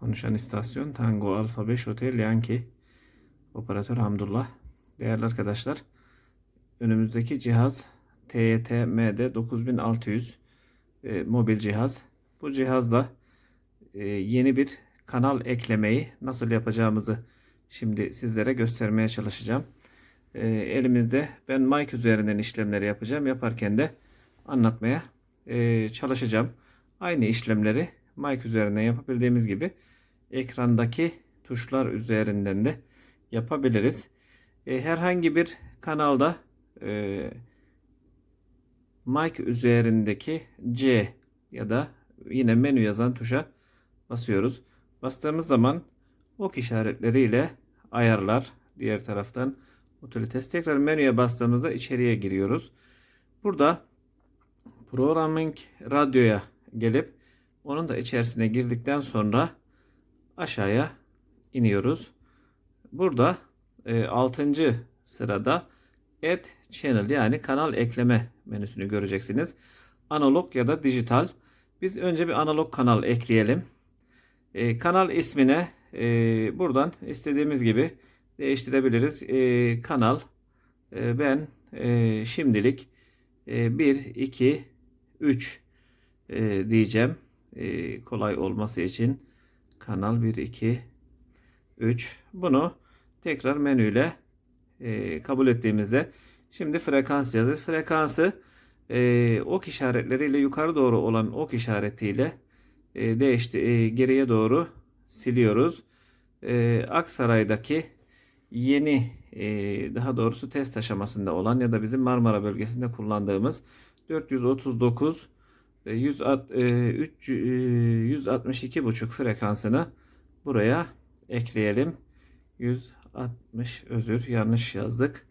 Konuşan istasyon Tango Alfa 5 Hotel Yankee. Operatör Hamdullah. Değerli arkadaşlar, önümüzdeki cihaz TYT MD 9600 e, mobil cihaz. Bu cihazda e, yeni bir kanal eklemeyi nasıl yapacağımızı şimdi sizlere göstermeye çalışacağım. E, elimizde ben mic üzerinden işlemleri yapacağım. Yaparken de anlatmaya e, çalışacağım. Aynı işlemleri mic üzerinden yapabildiğimiz gibi ekrandaki tuşlar üzerinden de yapabiliriz. E, herhangi bir kanalda e, mic üzerindeki C ya da yine menü yazan tuşa basıyoruz. Bastığımız zaman ok işaretleriyle ayarlar diğer taraftan utilites tekrar menüye bastığımızda içeriye giriyoruz. Burada programming radyoya gelip onun da içerisine girdikten sonra aşağıya iniyoruz. Burada e, 6. sırada Add Channel yani kanal ekleme menüsünü göreceksiniz. Analog ya da dijital. Biz önce bir analog kanal ekleyelim. E, kanal ismine e, buradan istediğimiz gibi değiştirebiliriz. E, kanal e, ben e, şimdilik e, 1, 2, 3 e, diyeceğim. E, kolay olması için kanal 1, 2, 3. Bunu tekrar menüyle e, kabul ettiğimizde şimdi frekans yazıyoruz. Frekansı e, ok işaretleriyle yukarı doğru olan ok işaretiyle e, değişti e, geriye doğru siliyoruz. E, Aksaray'daki yeni e, daha doğrusu test aşamasında olan ya da bizim Marmara bölgesinde kullandığımız 439 e, 100, e, 3, e, 162,5 frekansını buraya ekleyelim. 160 özür yanlış yazdık.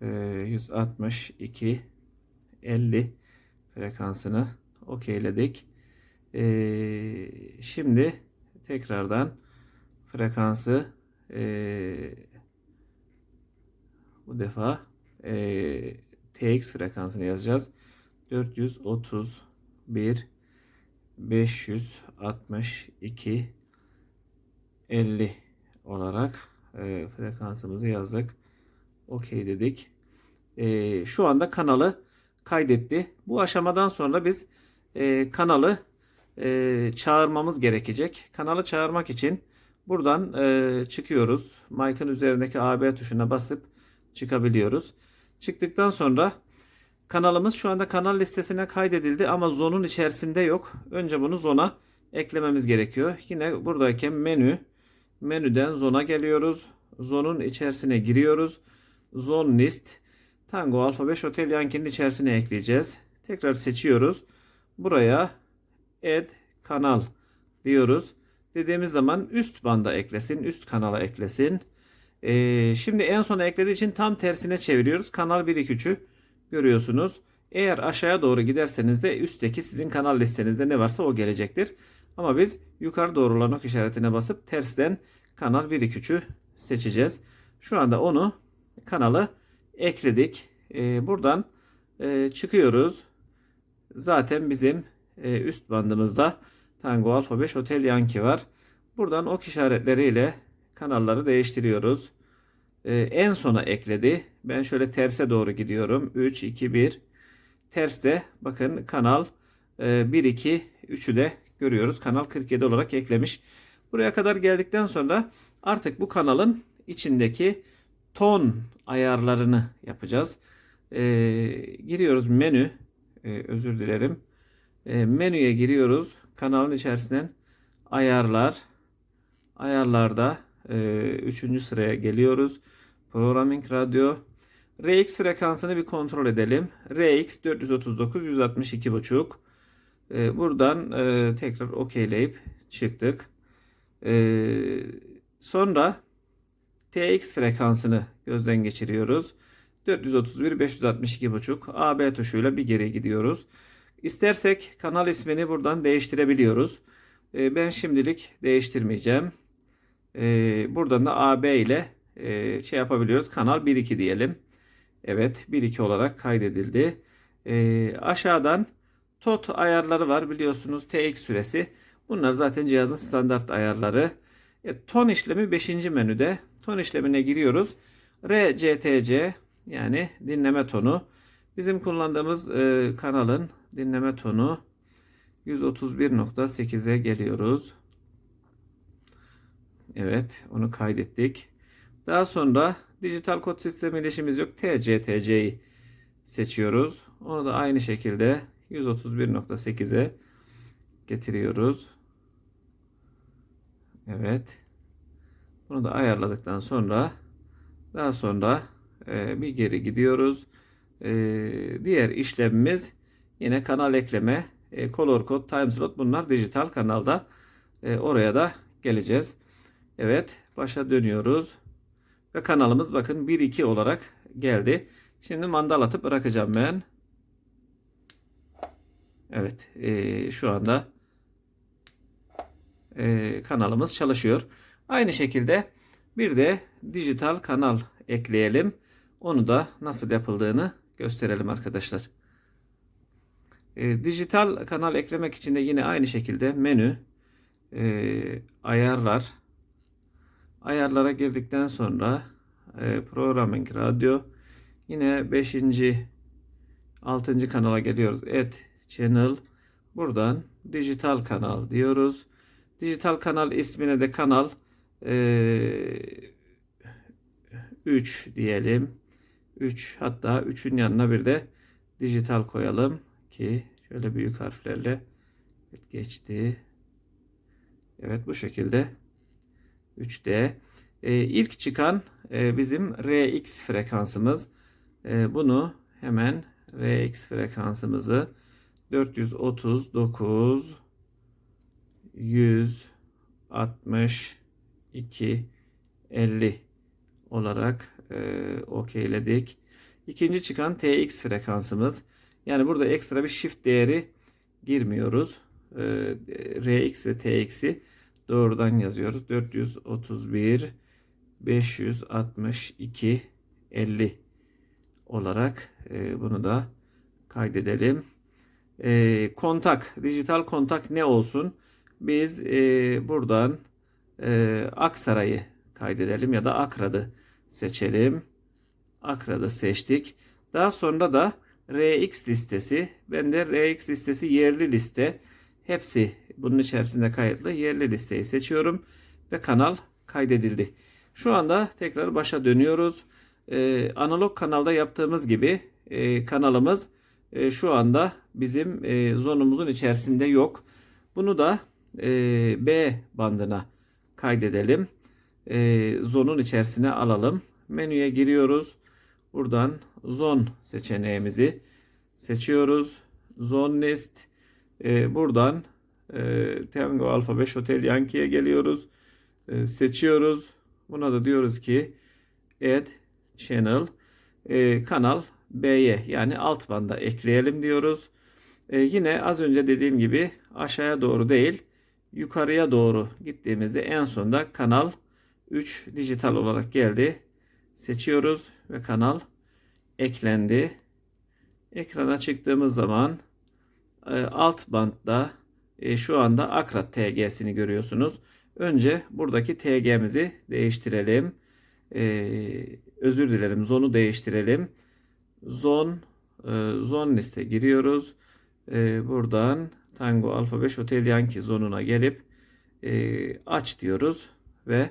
E, 162 50 frekansını okeyledik. E, şimdi tekrardan frekansı e, bu defa e, TX frekansını yazacağız. 431 562 50 olarak e, frekansımızı yazdık. OK dedik. E, şu anda kanalı kaydetti. Bu aşamadan sonra biz e, kanalı e, çağırmamız gerekecek. Kanalı çağırmak için buradan e, çıkıyoruz. Mic'ın üzerindeki AB tuşuna basıp çıkabiliyoruz. Çıktıktan sonra kanalımız şu anda kanal listesine kaydedildi ama zonun içerisinde yok. Önce bunu zona eklememiz gerekiyor. Yine buradayken menü menüden zona geliyoruz. Zonun içerisine giriyoruz. Zone list Tango Alfa 5 Hotel Yankee'nin içerisine ekleyeceğiz. Tekrar seçiyoruz. Buraya add kanal diyoruz. Dediğimiz zaman üst banda eklesin, üst kanala eklesin. Ee, şimdi en sona eklediği için tam tersine çeviriyoruz. Kanal 1 2 3'ü görüyorsunuz. Eğer aşağıya doğru giderseniz de üstteki sizin kanal listenizde ne varsa o gelecektir. Ama biz yukarı doğru olan ok işaretine basıp tersten kanal 1 2 3'ü seçeceğiz. Şu anda onu kanalı ekledik. Ee, buradan e, çıkıyoruz. Zaten bizim e, üst bandımızda Tango Alfa 5 Hotel Yankee var. Buradan ok işaretleriyle kanalları değiştiriyoruz. Ee, en sona ekledi. Ben şöyle terse doğru gidiyorum. 3, 2, 1. Terste bakın kanal e, 1, 2, 3'ü de görüyoruz. Kanal 47 olarak eklemiş. Buraya kadar geldikten sonra artık bu kanalın içindeki ton ayarlarını yapacağız. Ee, giriyoruz menü. Ee, özür dilerim. Ee, menüye giriyoruz. Kanalın içerisinden ayarlar. Ayarlarda 3. E, sıraya geliyoruz. Programming radyo. RX frekansını bir kontrol edelim. RX 439 162.5. Ee, buradan e, tekrar okeyleyip çıktık. Ee, sonra TX frekansını gözden geçiriyoruz. 431 562.5 AB tuşuyla bir geri gidiyoruz. İstersek kanal ismini buradan değiştirebiliyoruz. Ee, ben şimdilik değiştirmeyeceğim. Buradan da AB ile e, şey yapabiliyoruz. Kanal 1.2 diyelim. Evet 1.2 olarak kaydedildi. Ee, aşağıdan TOT ayarları var biliyorsunuz TX süresi. Bunlar zaten cihazın standart ayarları. E, ton işlemi 5. menüde. Ton işlemine giriyoruz. RCTC yani dinleme tonu. Bizim kullandığımız e, kanalın dinleme tonu 131.8'e geliyoruz. Evet, onu kaydettik. Daha sonra dijital kod sistemiyle işimiz yok. TCTC'yi seçiyoruz. Onu da aynı şekilde 131.8'e getiriyoruz. Evet. Bunu da ayarladıktan sonra daha sonra e, bir geri gidiyoruz. E, diğer işlemimiz yine kanal ekleme, e, color code, time slot bunlar dijital kanalda. E, oraya da geleceğiz. Evet, başa dönüyoruz. Ve kanalımız bakın 1-2 olarak geldi. Şimdi mandal atıp bırakacağım ben. Evet, e, şu anda e, kanalımız çalışıyor. Aynı şekilde bir de dijital kanal ekleyelim. Onu da nasıl yapıldığını gösterelim arkadaşlar. E, dijital kanal eklemek için de yine aynı şekilde menü, e, ayarlar, ayarlara girdikten sonra e, programming radyo, yine 5. 6. kanala geliyoruz. Add channel. Buradan dijital kanal diyoruz. Dijital kanal ismine de kanal e, 3 diyelim. 3 hatta 3'ün yanına bir de dijital koyalım ki şöyle büyük harflerle geçti. Evet bu şekilde 3D. E, ilk çıkan e, bizim RX frekansımız. E, bunu hemen RX frekansımızı 439 162 50 olarak e, okeyledik. İkinci çıkan TX frekansımız. Yani burada ekstra bir shift değeri girmiyoruz. E, RX ve TX'i doğrudan yazıyoruz. 431 562 50 olarak e, bunu da kaydedelim. E, kontak, dijital kontak ne olsun? Biz e, buradan e, Aksaray'ı kaydedelim ya da Akrad'ı seçelim. Akrad'ı seçtik. Daha sonra da RX listesi. Ben de RX listesi yerli liste. Hepsi bunun içerisinde kayıtlı yerli listeyi seçiyorum ve kanal kaydedildi. Şu anda tekrar başa dönüyoruz. Ee, analog kanalda yaptığımız gibi e, kanalımız e, şu anda bizim e, zonumuzun içerisinde yok. Bunu da e, B bandına kaydedelim. E, zonun içerisine alalım. Menüye giriyoruz. Buradan zon seçeneğimizi seçiyoruz. Zone list. E, buradan e, Tango Alpha 5 Hotel Yankee'ye geliyoruz. E, seçiyoruz. Buna da diyoruz ki add channel e, kanal B'ye yani alt banda ekleyelim diyoruz. E, yine az önce dediğim gibi aşağıya doğru değil yukarıya doğru gittiğimizde en sonda kanal 3 dijital olarak geldi. Seçiyoruz ve kanal eklendi. Ekrana çıktığımız zaman alt bantta e, şu anda Akrat TG'sini görüyorsunuz. Önce buradaki TG'mizi değiştirelim. E, özür dilerim zonu değiştirelim. Zon zon liste giriyoruz. Buradan Tango Alfa 5 Hotel Yankee zonuna gelip aç diyoruz ve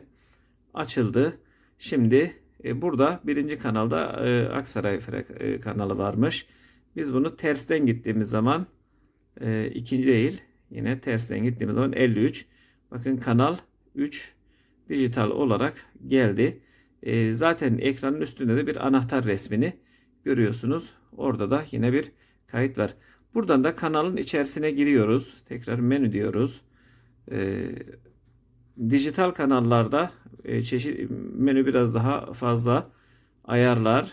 açıldı. Şimdi e, burada birinci kanalda e, Aksaray e, kanalı varmış. Biz bunu tersten gittiğimiz zaman e, ikinci değil yine tersten gittiğimiz zaman 53. Bakın kanal 3 dijital olarak geldi. E, zaten ekranın üstünde de bir anahtar resmini görüyorsunuz. Orada da yine bir kayıt var. Buradan da kanalın içerisine giriyoruz. Tekrar menü diyoruz. E, dijital kanallarda e, çeşit menü biraz daha fazla ayarlar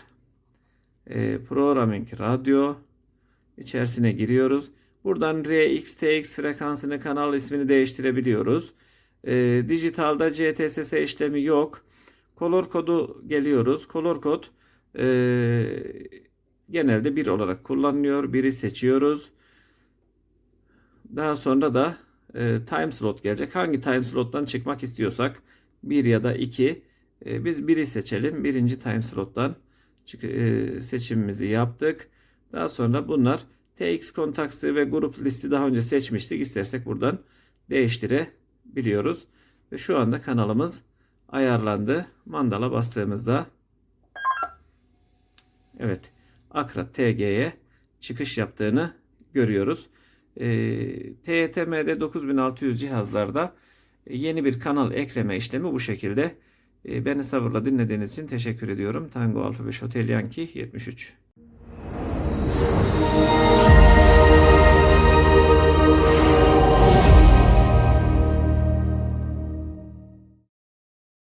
e, programming radyo içerisine giriyoruz. Buradan RX, TX frekansını kanal ismini değiştirebiliyoruz. E, dijitalda CTSS işlemi yok. Color kodu geliyoruz. Color kod e, genelde bir olarak kullanılıyor. Biri seçiyoruz. Daha sonra da e, time slot gelecek. Hangi time slottan çıkmak istiyorsak 1 ya da 2 e, biz 1'i seçelim. Birinci time slottan çık- e, seçimimizi yaptık. Daha sonra bunlar TX kontaksı ve grup listi daha önce seçmiştik. İstersek buradan değiştirebiliyoruz. Ve şu anda kanalımız ayarlandı. Mandala bastığımızda evet Akra TG'ye çıkış yaptığını görüyoruz. Ee, TYTM'de 9600 cihazlarda yeni bir kanal ekleme işlemi bu şekilde. Ee, beni sabırla dinlediğiniz için teşekkür ediyorum. Tango Alfa 5 Hotel Yankee 73.